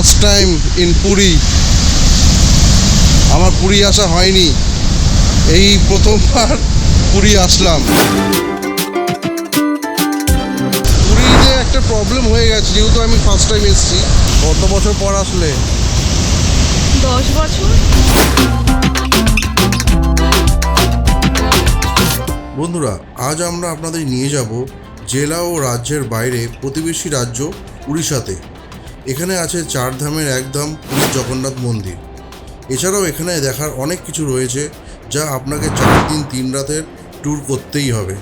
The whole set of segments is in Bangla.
ফার্স্ট টাইম ইন পুরী আমার পুরী আসা হয়নি। এই প্রথমবার পুরী আসলাম। পুরীতে একটা প্রবলেম হয়ে গেছে যেহেতু আমি ফার্স্ট টাইম এসেছি। কত বছর পর আসলে? দশ বছর। বন্ধুরা আজ আমরা আপনাদের নিয়ে যাব জেলা ও রাজ্যের বাইরে প্রতিবেশী রাজ্য উড়িষ্যাতে। এখানে আছে চার ধামের এক ধাম পুরী জগন্নাথ মন্দির। এছাড়াও এখানে দেখার অনেক কিছু রয়েছে যা আপনাকে চার দিন, তিন রাতের ট্যুর করতেই হবে।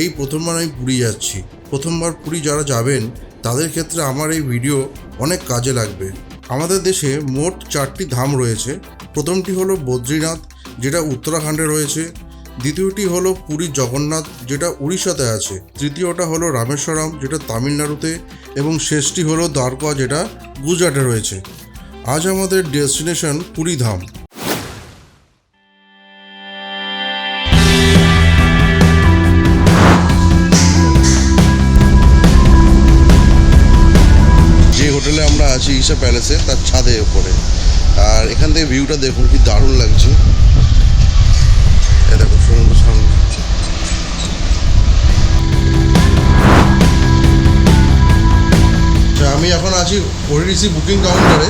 এই প্রথমবার আমি পুরী যাচ্ছি। প্রথমবার পুরী যারা যাবেন, তাদের ক্ষেত্রে আমার এই ভিডিও অনেক কাজে লাগবে। আমাদের দেশে মোট চারটি ধাম রয়েছে। প্রথমটি হলো বদ্রীনাথ, যেটা উত্তরাখণ্ডে রয়েছে। দ্বিতীয়টি হলো পুরী জগন্নাথ, যেটা উড়িষ্যাতে আছে। তৃতীয়টা হলো রামেশ্বরম, যেটা তামিলনাড়ুতে। এবং শেষটি হলো দ্বারকা, যেটা গুজরাটে রয়েছে। আজ আমাদের ডেস্টিনেশন পুরী ধাম যে হোটেলে আমরা আছি ঈশা প্যালেসে, তার ছাদে ওপরে আর এখান থেকে ভিউটা দেখুন, কি দারুণ লাগছে। দেখো সমুদ্র সামনে আচ্ছা, আমি এখন আছি ওডিসি বুকিং কাউন্টারে।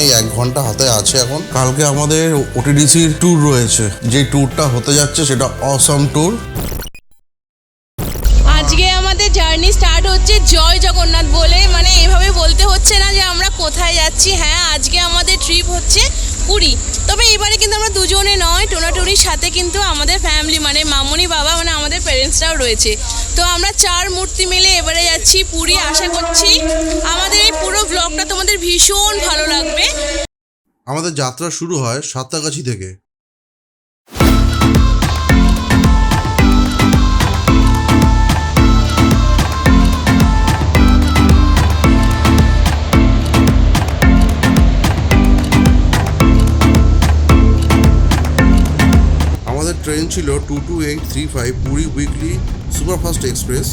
এই এক ঘণ্টা হাতে আছে এখন। কালকে আমাদের ওটিডিসির ট্যুর রয়েছে। যে ট্যুরটা হতে যাচ্ছে সেটা অসম ট্যুর আজকে আমাদের জার্নি স্টার্ট হচ্ছে জয় জগন্নাথ বলে। মানে এভাবে বলতে হচ্ছে না যে আমরা কোথায় যাচ্ছি। হ্যাঁ আজকে আমাদের ট্রিপ হচ্ছে পুরী। তবে এবারে কিন্তু আমরা দুজনে নয়, টোনাটুনির সাথে কিন্তু আমাদের ফ্যামিলি মানে মামনি বাবা মানে আমাদের প্যারেন্টসরাও রয়েছে। তো আমরা চার মূর্তি মিলে এবারে যাচ্ছি পুরী। আশা করছি আমাদের এই পুরো ব্লগটা তোমাদের ভীষণ ভালো লাগবে। আমাদের যাত্রা শুরু হয় সাতটাগাছি থেকে। ছিল two two eight three five Puri weekly superfast express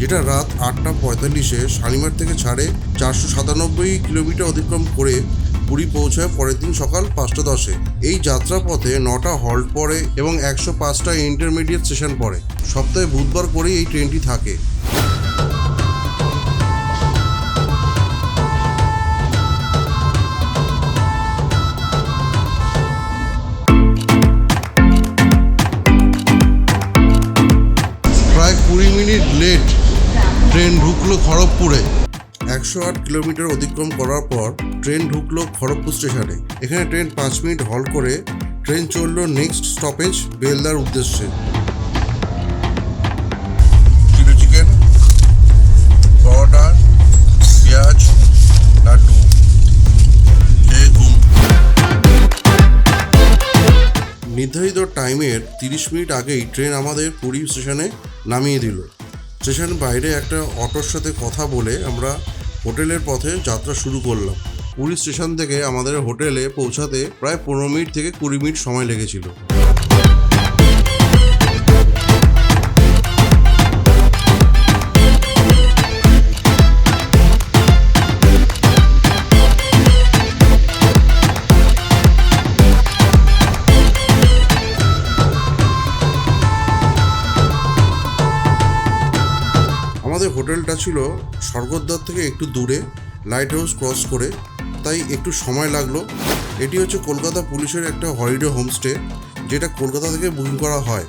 যেটা রাত আটটা পঁয়তাল্লিশে শালিমার থেকে ছাড়ে চারশো সাতানব্বই কিলোমিটার অতিক্রম করে পুরী পৌঁছায় পরের দিন সকাল পাঁচটা দশে। এই যাত্রাপথে নটা হল্ট পড়ে এবং একশো পাঁচটা ইন্টারমিডিয়েট স্টেশন পড়ে। সপ্তাহে বুধবার করেই এই ট্রেনটি থাকে। একশো আট কিলোমিটার অতিক্রম করার পর ট্রেন ঢুকলো খড়গপুর স্টেশনে। এখানে ট্রেন পাঁচ মিনিট হল্ট করে ট্রেন চলল নেক্সট স্টপেজ বেলদার উদ্দেশ্যে। Chilli chicken laddu. নির্ধারিত টাইমের তিরিশ মিনিট আগেই ট্রেন আমাদের পুরী স্টেশনে নামিয়ে দিল। স্টেশন বাইরে একটা অটোর সাথে কথা বলে আমরা হোটেলের পথে যাত্রা শুরু করলাম। পুরী স্টেশন থেকে আমাদের হোটেলে পৌঁছাতে প্রায় পনেরো মিনিট থেকে কুড়ি মিনিট সময় লেগেছিল। ছিল স্বর্গদ্বার থেকে একটু দূরে লাইট হাউস ক্রস করে, তাই একটু সময় লাগল। এটি হচ্ছে কলকাতা পুলিশের একটা হলিডে হোমস্টে যেটা কলকাতা থেকে বুকিং করা হয়।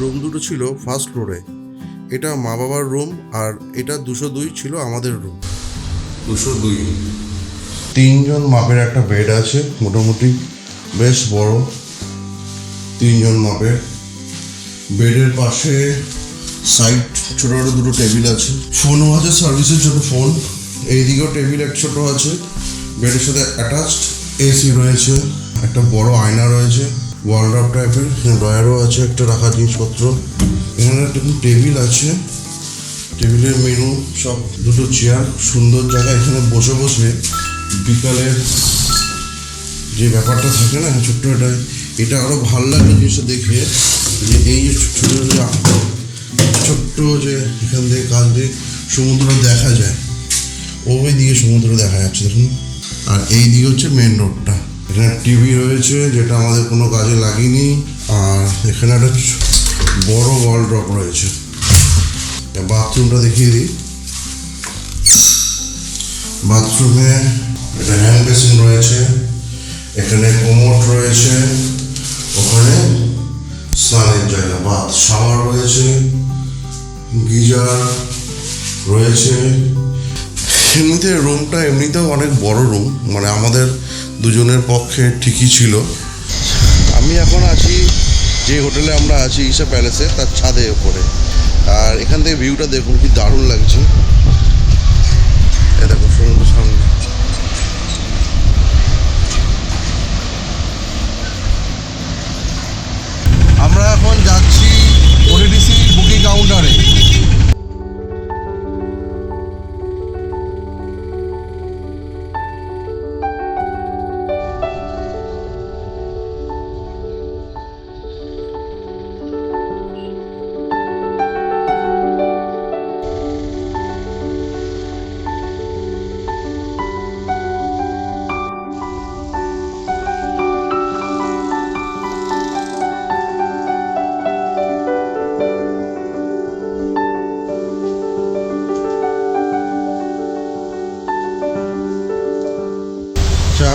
রুম দুটো ছিল ফার্স্ট ফ্লোরে এটা মা বাবার রুম আর এটা দুশো দুই ছিল আমাদের রুম। দুশো দুই। তিনজন মাপের একটা বেড আছে মোটামুটি বেশ বড়। তিনজন মাপের। বেডের পাশে সাইড ছোট ছোট দুটো টেবিল আছে। ফোনও আছে সার্ভিসের জন্য ফোন এইদিকেও টেবিল এক ছোট আছে বেডের সাথে অ্যাটাচড এসি রয়েছে একটা বড় আয়না রয়েছে। ওয়ালড্রপ টাইপের ডয়ারও আছে, একটা রাখার জিনিসপত্র। এখানে একটা টেবিল আছে। টেবিলের মেনু সব দুটো চেয়ার, সুন্দর জায়গা। এখানে বসে বসে বিকালের যে ব্যাপারটা থাকে না ছোট্ট এটা এটা আরও ভালো লাগে জিনিসটা দেখে যে এই যে ছোট ছোট্ট যে এখান থেকে কাল দিয়ে সমুদ্র দেখা যায়, ওই দিকে সমুদ্র দেখা যাচ্ছে, দেখুন। আর এই দিকে হচ্ছে মেন রোডটা এখানে টিভি রয়েছে, যেটা আমাদের কোনো কাজে লাগেনি। আর এখানে একটা বড় ওয়াল ড্রপ রয়েছে। বাথরুমটা দেখিয়ে দিই। বাথরুমে একটা হ্যান্ড বেসিন রয়েছে, এখানে কোমোট রয়েছে, ওখানে স্নানের জায়গা বাথ শাওয়ার রয়েছে, গিজার রয়েছে। এমনিতে রুমটা এমনিতেও অনেক বড় রুম মানে আমাদের দুজনের পক্ষে ঠিকই ছিল। আমি এখন আছি, যে হোটেলে আমরা আছি, ঈশা প্যালেসে, তার ছাদে ওপরে আর এখান থেকে ভিউটা দেখুন, কি দারুণ লাগছে। দেখো সমুদ্র সামনে। আমরা এখন যাচ্ছি ওটিডিসি বুকিং কাউন্টারে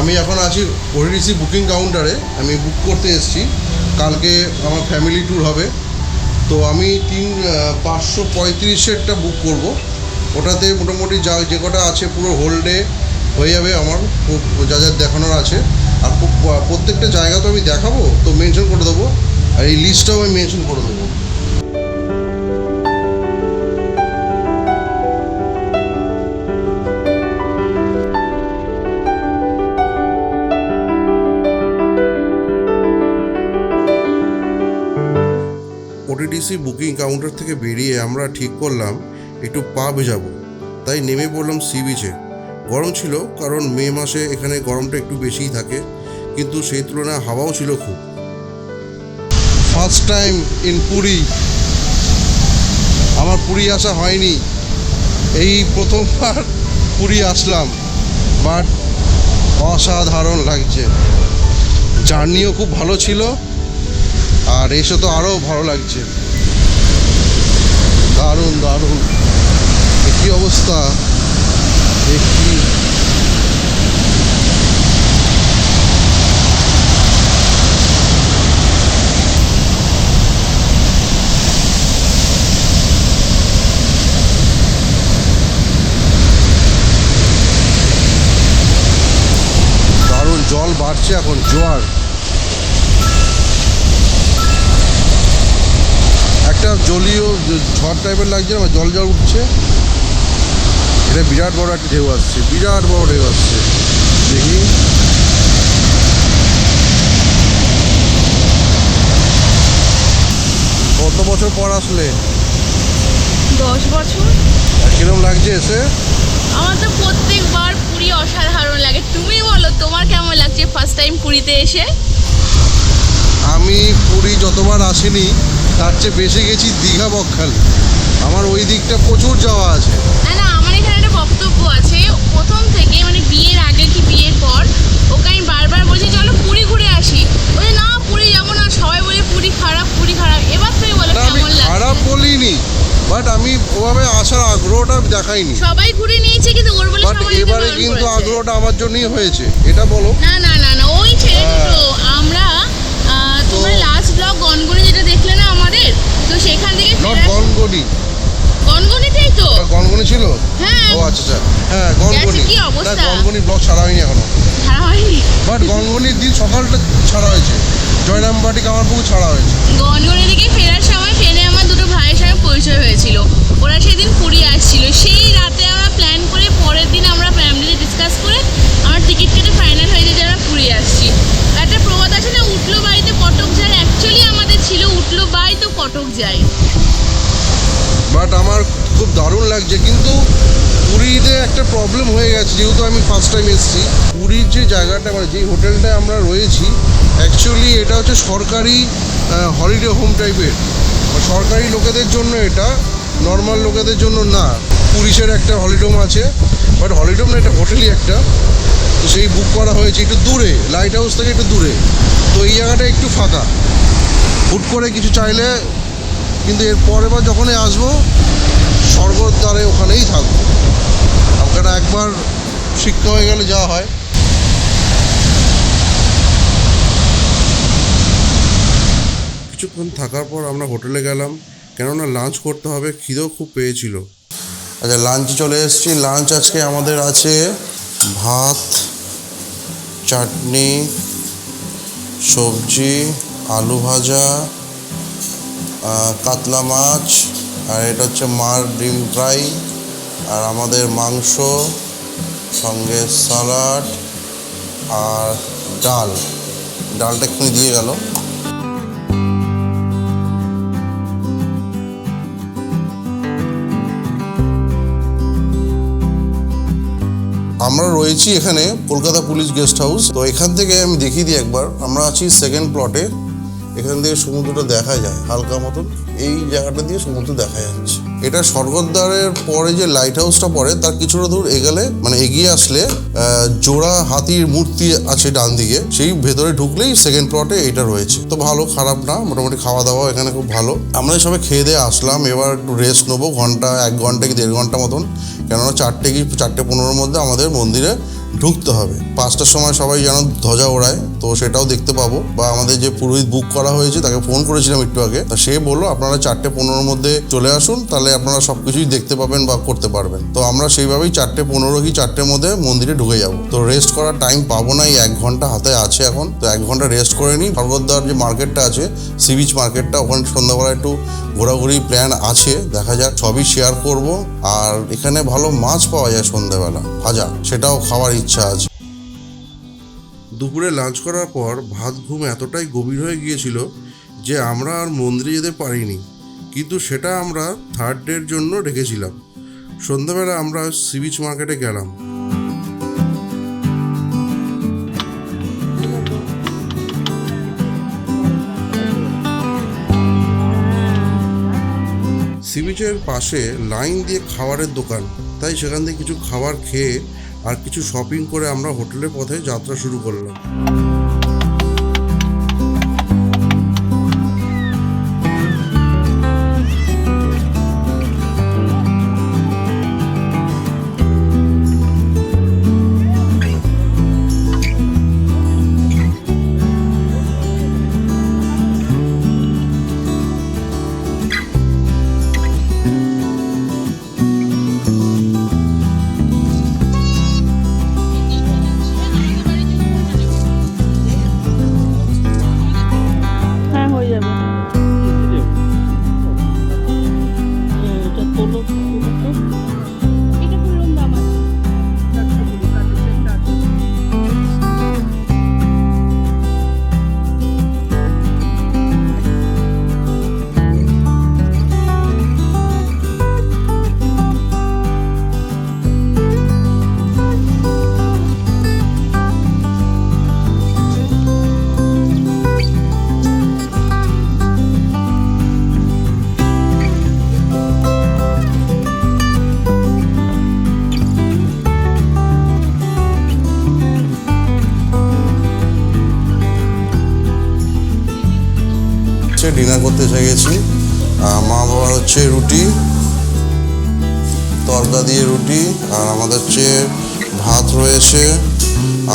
আমি এখন আছি ওটিডিসি বুকিং কাউন্টারে আমি বুক করতে এসেছি। কালকে আমার ফ্যামিলি ট্যুর হবে। তো আমি তিন পাঁচশো পঁয়ত্রিশেরটা বুক করব। ওটাতে মোটামুটি যা, যে কটা আছে পুরো হোল্ডে হয়ে যাবে আমার। যা যা দেখানোর আছে। আর প্রত্যেকটা জায়গা তো আমি দেখাবো, তো মেনশন করে দেবো। আর এই লিস্টটাও আমি মেনশন করে দেবো। ওটিডিসি বুকিং কাউন্টার থেকে বেরিয়ে আমরা ঠিক করলাম, একটু পাব যাব। তাই নেমে পড়লাম সি বিচে গরম ছিল, কারণ মে মাসে এখানে গরমটা একটু বেশিই থাকে, কিন্তু সেই তুলনায় হাওয়াও ছিল খুব। First time in Puri. আমার পুরী আসা হয়নি। এই প্রথমবার পুরী আসলাম বাট অসাধারণ লাগছে। জার্নিও খুব ভালো ছিল, আর এসে তো আরও ভালো লাগছে। দারুণ দারুণ। কি অবস্থা? দারুণ জল বাড়ছে এখন জোয়ার। একটা জলীয় ঝড় টাইপের লাগছে না জল জল উঠছে। এটা বিরাট বড় একটা ঢেউ আসছে বিরাট বড় ঢেউ আসছে। দেখি। কত বছর পর আসলে? দশ বছর। কিরম লাগছে এসে? আমার তো প্রত্যেকবার পুরী অসাধারণ লাগে। তুমি বলো তোমার কেমন লাগছে ফার্স্ট টাইম পুরীতে এসে? আমি পুরী যতবার আসিনি তার চেয়ে বেশি গেছি দীঘা বকখালি। আমার ওই দিকটা প্রচুর যাওয়া আছে। না না আমার এখানে একটা বক্তব্য আছে। প্রথম থেকে মানে বিয়ের আগে কি বিয়ের পর ওকে আমি বারবার বলছি চলো পুরী ঘুরে আসি। বলে না পুরী যাব না। সবাই বলে পুরী খারাপ পুরী খারাপ। এবার তুমি বলো কেমন খারাপ বলিনি বাট আমি ওভাবে আসার আগ্রহটা দেখাইনি। সবাই ঘুরে নিয়েছে কিন্তু ওর বলে বাট এবারে কিন্তু আগ্রহটা আমার জন্যই হয়েছে। এটা বলো। না না না না ওই ছেড়ে হ্যাঁ। আমরা তোমরা লাস্ট ব্লগ গনগনে যেটা দেখলে না আমাদের তো সেখান থেকে নট গনগনি। গনগনিতেই তো। গনগনি ছিল? হ্যাঁ। ও আচ্ছা আচ্ছা। হ্যাঁ গনগনি। কি অবস্থা? গনগনি ব্লক ছাড়া হয়নি এখনও। ছাড়া হয়নি? বাট গনগনির দিন সকালটা ছাড়া হয়েছে। জয়রামবাটি কামারপুকুর ছাড়া হয়েছে। গনগনি থেকে ফেরার সময় ট্রেনে আমার দুটো ভাইয়ের সঙ্গে পরিচয় হয়েছিল। ওরা সেদিন পুরী আসছিল। সেই রাতে আমরা প্ল্যান করে পরের দিন আমরা ফ্যামিলিতে ডিসকাস করে আমার টিকিট কেটে ফাইনাল হয়ে যায় যে আমরা পুরী আসছি একটা প্রবাদ আছে না উঠল বাড়িতে কটক যায় অ্যাকচুয়ালি আমাদের ছিল উঠল বাড়ি তো কটক যায় বাট আমার খুব দারুণ লাগছে, কিন্তু পুরীতে একটা প্রবলেম হয়ে গেছে, যেহেতু আমি ফার্স্ট টাইম এসেছি। পুরীর যে জায়গাটা মানে যেই হোটেলটায় আমরা রয়েছি অ্যাকচুয়ালি এটা হচ্ছে সরকারি হলিডে হোম টাইপের সরকারি লোকেদের জন্য এটা নর্মাল লোকেদের জন্য না। পুলিশের একটা হলিডোম আছে বাট হলিডোম না, এটা হোটেলই একটা। তো সেই বুক করা হয়েছে একটু দূরে লাইট হাউস থেকে একটু দূরে। তো এই জায়গাটা একটু ফাঁকা। হুট করে কিছু চাইলে কিন্তু এর পরের বার যখনই আসব স্বর্গর দ্বারে ওখানেই থাকব। আপনারা একবার শিক্ষা হয়ে গেলে যা হয়। কিছুক্ষণ থাকার পর আমরা হোটেলে গেলাম কেননা লাঞ্চ করতে হবে খিদেও খুব পেয়েছিল। আচ্ছা লাঞ্চে চলে এসেছি। লাঞ্চ আজকে আমাদের আছে ভাত চাটনি সবজি আলু ভাজা কাতলা মাছ, আর এটা হচ্ছে মার ডিম ফ্রাই, আর আমাদের মাংস, সঙ্গে স্যালাড আর ডাল। ডালটা এক্ষুনি দিয়ে গেল। আমরা রয়েছি এখানে কলকাতা পুলিশ গেস্ট হাউস। তো এখান থেকে আমি দেখিয়ে দিই একবার। আমরা আছি সেকেন্ড প্লটে এখান থেকে সমুদ্রটা দেখা যায়, হালকা মতন। এই জায়গাটা দিয়ে সমুদ্র দেখা যাচ্ছে। এটা স্বর্গদ্বারের পরে যে লাইট হাউসটা পড়ে, তার কিছুটা দূর এগেলে মানে এগিয়ে আসলে জোড়া হাতির মূর্তি আছে ডান দিকে, সেই ভেতরে ঢুকলেই সেকেন্ড প্লটে এটা রয়েছে। তো ভালো, খারাপ না, মোটামুটি খাওয়া দাওয়া এখানে খুব ভালো। আমরা সবাই খেয়ে দিয়ে আসলাম, এবার একটু রেস্ট নেব, ঘণ্টা, এক ঘণ্টা কি দেড় ঘণ্টা মতন। কেননা চারটে কি, চারটে পনেরোর মধ্যে আমাদের মন্দিরে ঢুকতে হবে। পাঁচটার সময় সবাই যেন ধ্বজা ওড়ায়, তো সেটাও দেখতে পাবো। বা আমাদের যে পুরোহিত বুক করা হয়েছে, তাকে ফোন করেছিলাম একটু আগে, তা সে বলল, আপনারা চারটে পনেরোর মধ্যে চলে আসুন, তাহলে আপনারা সব কিছুই দেখতে পাবেন বা করতে পারবেন। তো আমরা সেইভাবেই চারটে পনেরো কি চারটের মধ্যে মন্দিরে ঢুকে যাব। তো রেস্ট করার টাইম পাবো না, এই এক ঘণ্টা হাতে আছে এখন। তো এক ঘণ্টা রেস্ট করে নিই। স্বর্গদ্বার যে মার্কেটটা আছে সি বিচ মার্কেটটা ওখানে সন্ধ্যাবেলা একটু ঘোরাঘুরি প্ল্যান আছে। দেখা যাক, সবই শেয়ার করব। আর এখানে ভালো মাছ পাওয়া যায় সন্ধ্যাবেলা, ভাজা। সেটাও খাওয়ার ইচ্ছা আছে দুপুরে লাঞ্চ করার পর ভাত ঘুম এতটাই গভীর হয়ে গিয়েছিল যে আমরা আর মন্দিরে যেতে পারিনি। কিন্তু সেটা আমরা থার্ড ডের জন্য রেখেছিলাম সন্ধ্যাবেলা আমরা সি বিচ মার্কেটে গেলাম। সি বিচের পাশে লাইন দিয়ে খাবারের দোকান। তাই সেখান থেকে কিছু খাবার খেয়ে আর কিছু শপিং করে আমরা হোটেলের পথে যাত্রা শুরু করলাম। এসে গেছি মা বাবার হচ্ছে রুটি, তরকা দিয়ে রুটি, আর আমাদের হচ্ছে ভাত রয়েছে,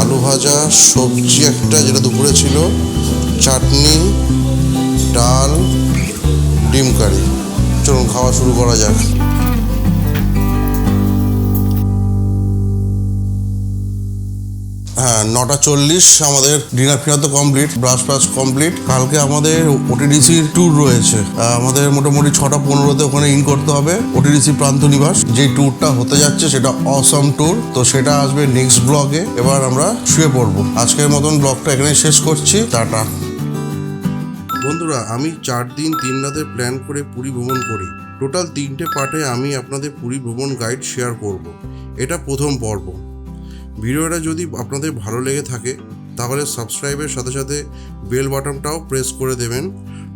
আলু ভাজা, সবজি একটা যেটা দুপুরে ছিল, চাটনি, ডাল, ডিম কারি। চলুন, খাওয়া শুরু করা যাক। হ্যাঁ নটা চল্লিশ আমাদের ডিনার ফিনার তো কমপ্লিট ব্রাশ ফ্রাশ কমপ্লিট কালকে আমাদের ওটিডিসির ট্যুর রয়েছে। আমাদের মোটামুটি ছটা পনেরোতে ওখানে ইন করতে হবে ওটিডিসি প্রান্ত নিবাস। যে ট্যুরটা হতে যাচ্ছে সেটা অসম ট্যুর তো সেটা আসবে নেক্সট ব্লগে এবার আমরা শুয়ে পড়ব। আজকের মতন ব্লগটা এখানে শেষ করছি। টাটা। বন্ধুরা, আমি চার দিন, তিন রাতের প্ল্যান করে পুরী ভ্রমণ করি। টোটাল তিনটে পার্টে আমি আপনাদের পুরী ভ্রমণ গাইড শেয়ার করব। এটা প্রথম পর্ব। ভিডিওটা যদি আপনাদের ভালো লেগে থাকে, তাহলে সাবস্ক্রাইবের সাথে সাথে বেল বাটনটাও প্রেস করে দেবেন।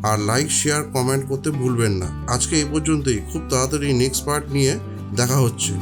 আর লাইক, শেয়ার, কমেন্ট করতে ভুলবেন না। আজকে এই পর্যন্তই। খুব তাড়াতাড়ি নেক্সট পার্ট নিয়ে দেখা হচ্ছে।